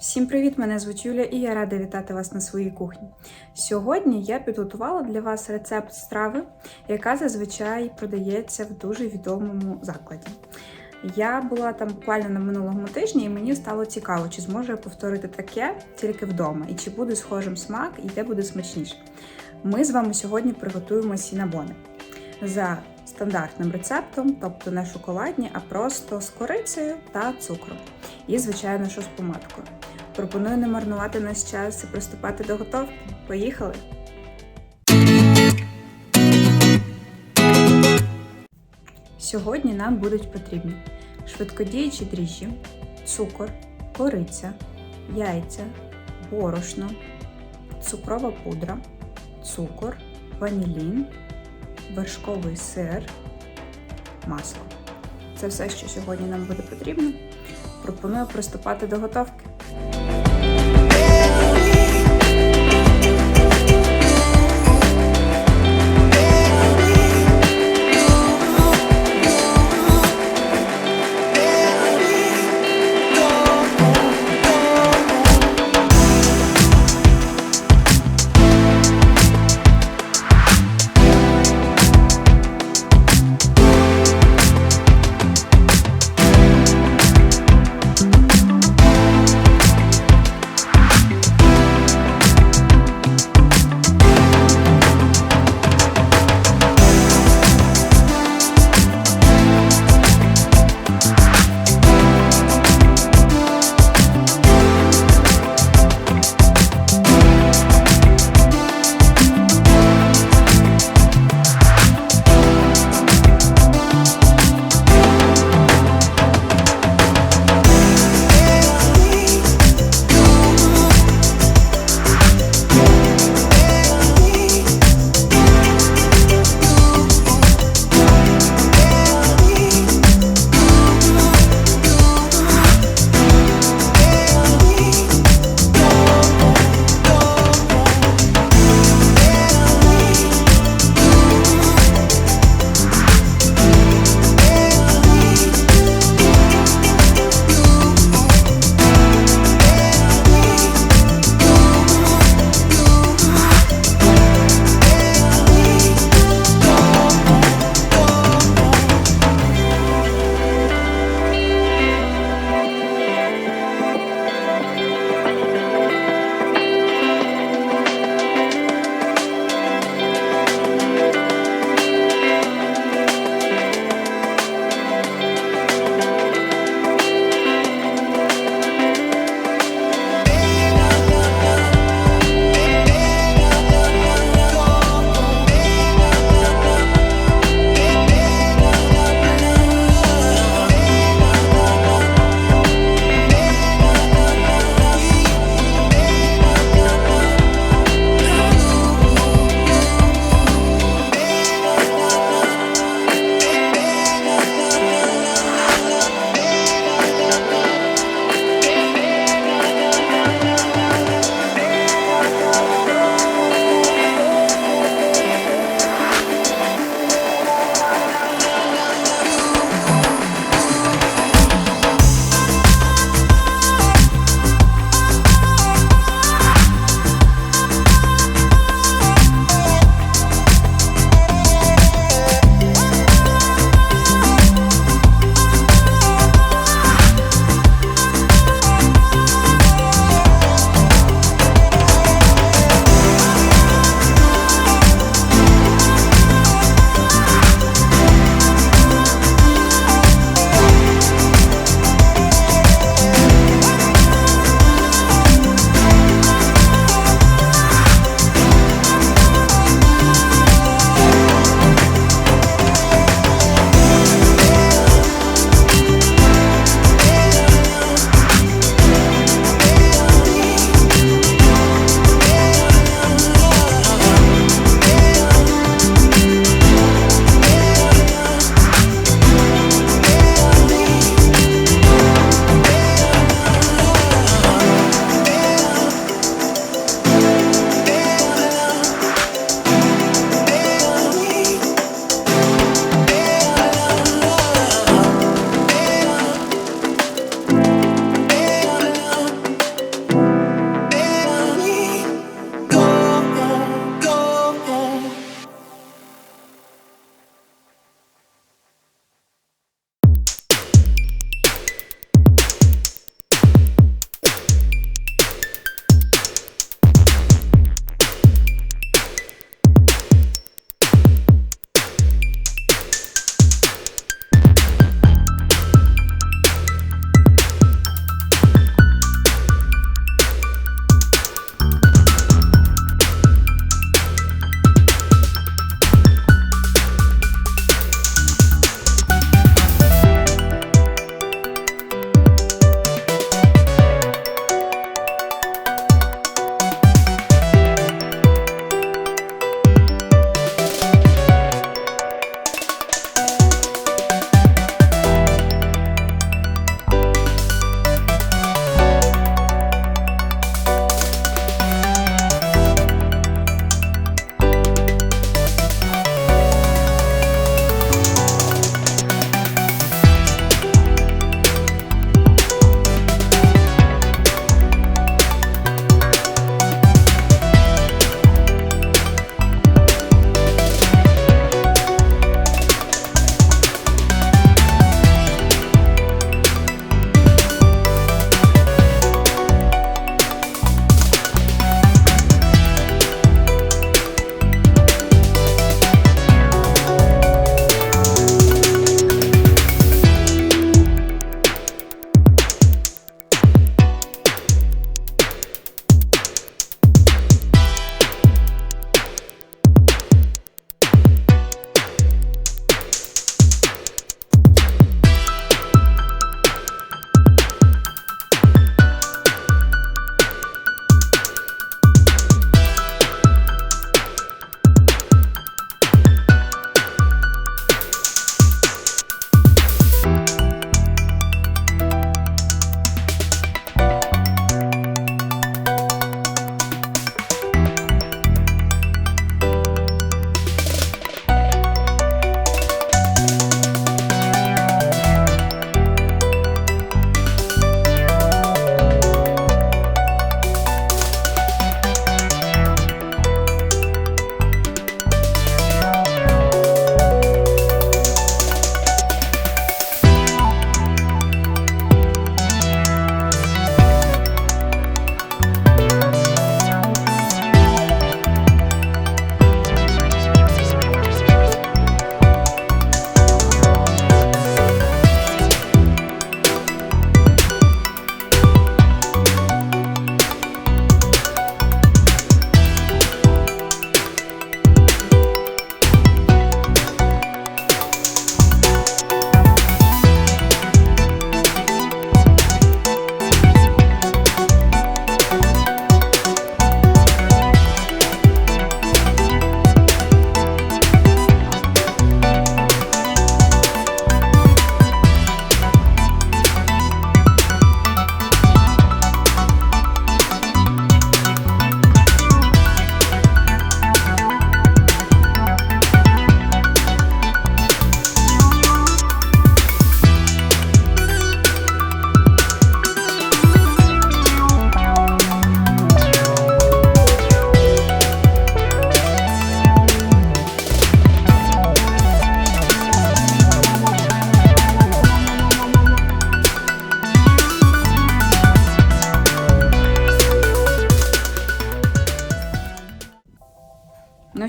Всім привіт! Мене звуть Юля і я рада вітати вас на своїй кухні. Сьогодні я підготувала для вас рецепт страви, яка зазвичай продається в дуже відомому закладі. Я була там буквально на минулому тижні, і мені стало цікаво, чи зможу я повторити таке тільки вдома, і чи буде схожим смак, і де буде смачніше. Ми з вами сьогодні приготуємо сінабони за стандартним рецептом, тобто не шоколадні, а просто з корицею та цукром. І, звичайно, що з помадкою. Пропоную не марнувати наш час і приступати до готовки. Поїхали! Сьогодні нам будуть потрібні швидкодіючі дріжджі, цукор, кориця, яйця, борошно, цукрова пудра, цукор, ванілін, вершковий сир, масло. Це все, що сьогодні нам буде потрібно. Пропоную приступати до готовки.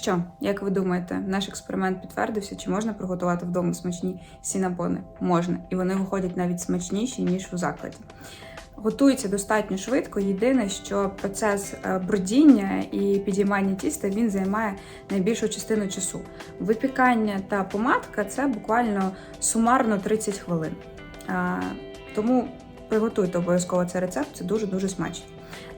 Що, як ви думаєте, наш експеримент підтвердився, чи можна приготувати вдома смачні сінабони? Можна, і вони виходять навіть смачніші, ніж у закладі. Готується достатньо швидко. Єдине, що процес е, бродіння і підіймання тіста він займає найбільшу частину часу. Випікання та помадка це буквально сумарно 30 хвилин. Тому приготуйте обов'язково цей рецепт, це дуже дуже смачно.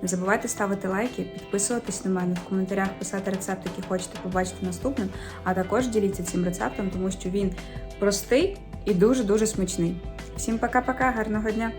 Не забувайте ставити лайки, підписуватись на мене в коментарях, писати рецепт, який хочете побачити наступним, а також діліться цим рецептом, тому що він простий і дуже дуже смачний. Всім пока-пока, гарного дня!